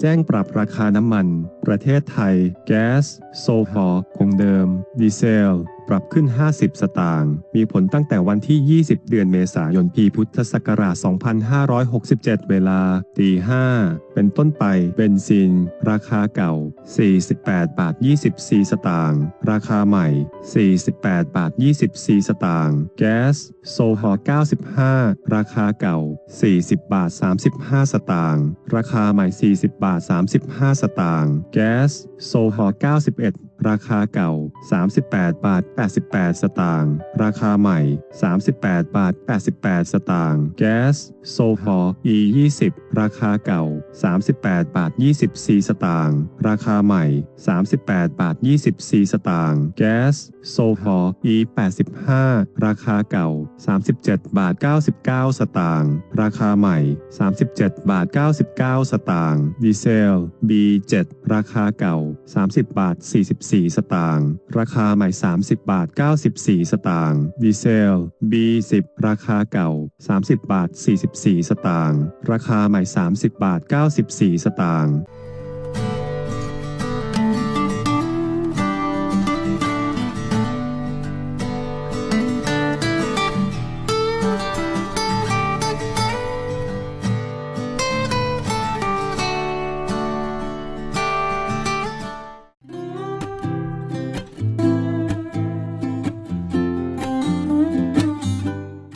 แจ้งปรับราคาน้ำมัน ประเทศไทย แก๊ส โซฮอล์คงเดิม ดีเซล ปรับขึ้น 50 สตางค์ มีผลตั้งแต่วันที่ 20 เดือนเมษายน ปีพุทธศักราช 2567 เวลาตี 5 เป็นต้นไป เบนซิน ราคาเก่า 48 บาท 24 สตางค์ ราคาใหม่ 48 บาท 24 สตางค์ แก๊ส โซฮอล์95 ราคาเก่า 40 บาท 35 สตางค์ ราคาใหม่ 40 บาท 35 สตางค์ แก๊สโซฮอล์91 ราคาเก่า 38 บาท 88 สตางค์ ราคาใหม่ 38 บาท 88 สตางค์ แก๊สโซฮอล์ E 20ราคาเก่า 38 บาท 24 สตางค์ ราคาใหม่ 38 บาท 24 สตางค์ แก๊ส โซฮอล์ E 85 ราคาเก่า 37 บาท 99 สตางค์ ราคาใหม่ 37 บาท 99 สตางค์ ดีเซล B 7 ราคาเก่า 30 บาท 44 สตางค์ ราคาใหม่ 30 บาท 94 สตางค์ ดีเซล B 10 ราคาเก่า 30 บาท 44 สตางค์ ราคาใหม่30 บาท 94 สตางค์